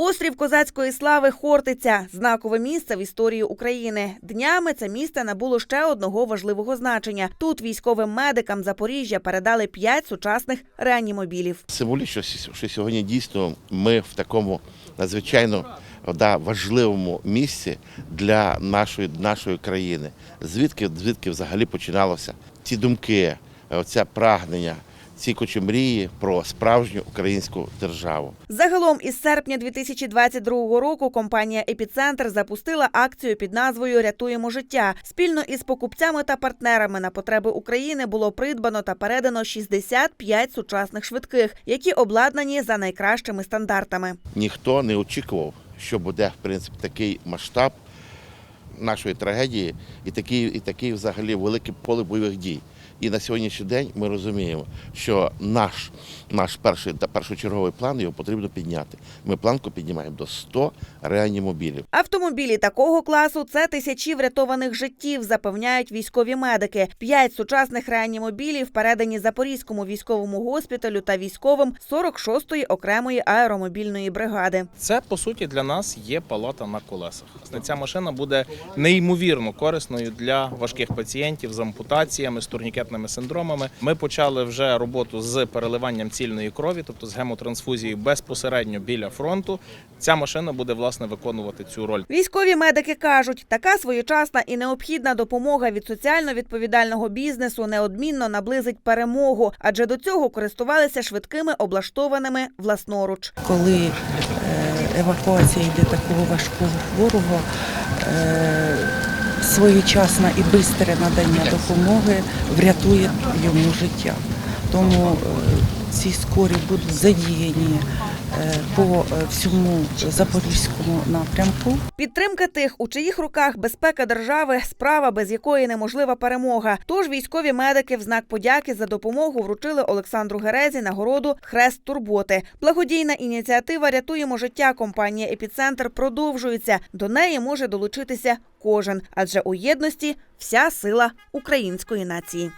Острів козацької слави Хортиця знакове місце в історії України. Днями це місце набуло ще одного важливого значення. Тут військовим медикам Запоріжжя передали п'ять сучасних реанімобілів. Символічно, що сьогодні дійсно ми в такому надзвичайно да, важливому місці для нашої, нашої країни. Звідки, звідки взагалі починалося ці думки, оце прагнення, ці кочемрії про справжню українську державу. Загалом із серпня 2022 року компанія Епіцентр запустила акцію під назвою Рятуємо життя. Спільно із покупцями та партнерами на потреби України було придбано та передано 65 сучасних швидких, які обладнані за найкращими стандартами. Ніхто не очікував, що буде в принципі такий масштаб нашої трагедії і такий, і такий взагалі велике поле бойових дій. І на сьогоднішній день ми розуміємо, що наш, наш перший та першочерговий план його потрібно підняти. Ми планку піднімаємо до 100 реанімобілів. Автомобілі такого класу це тисячі врятованих життів, запевняють військові медики. П'ять сучасних реанімобілів передані Запорізькому військовому госпіталю та військовим 46-ї окремої аеромобільної бригади. Це по суті для нас є палата на колесах. Ця машина буде неймовірно корисною для важких пацієнтів з ампутаціями, з турнікетними синдромами. Ми почали вже роботу з переливанням цільної крові, тобто з гемотрансфузією безпосередньо біля фронту. Ця машина буде власне виконувати цю роль. Військові медики кажуть, така своєчасна і необхідна допомога від соціально відповідального бізнесу неодмінно наблизить перемогу, адже до цього користувалися швидкими облаштованими власноруч. коли е, евакуація йде такого важкого хворого, е, своєчасна і швидке надання допомоги врятує йому життя. Тому е, ці скорі будуть задіяні е, по е, всьому запорізькому напрямку. Підтримка тих, у чиїх руках безпека держави, справа, без якої неможлива перемога. Тож військові медики в знак подяки за допомогу вручили Олександру Герезі нагороду Хрест турботи. Благодійна ініціатива Рятуємо життя. Компанія Епіцентр продовжується. До неї може долучитися кожен, адже у єдності вся сила української нації.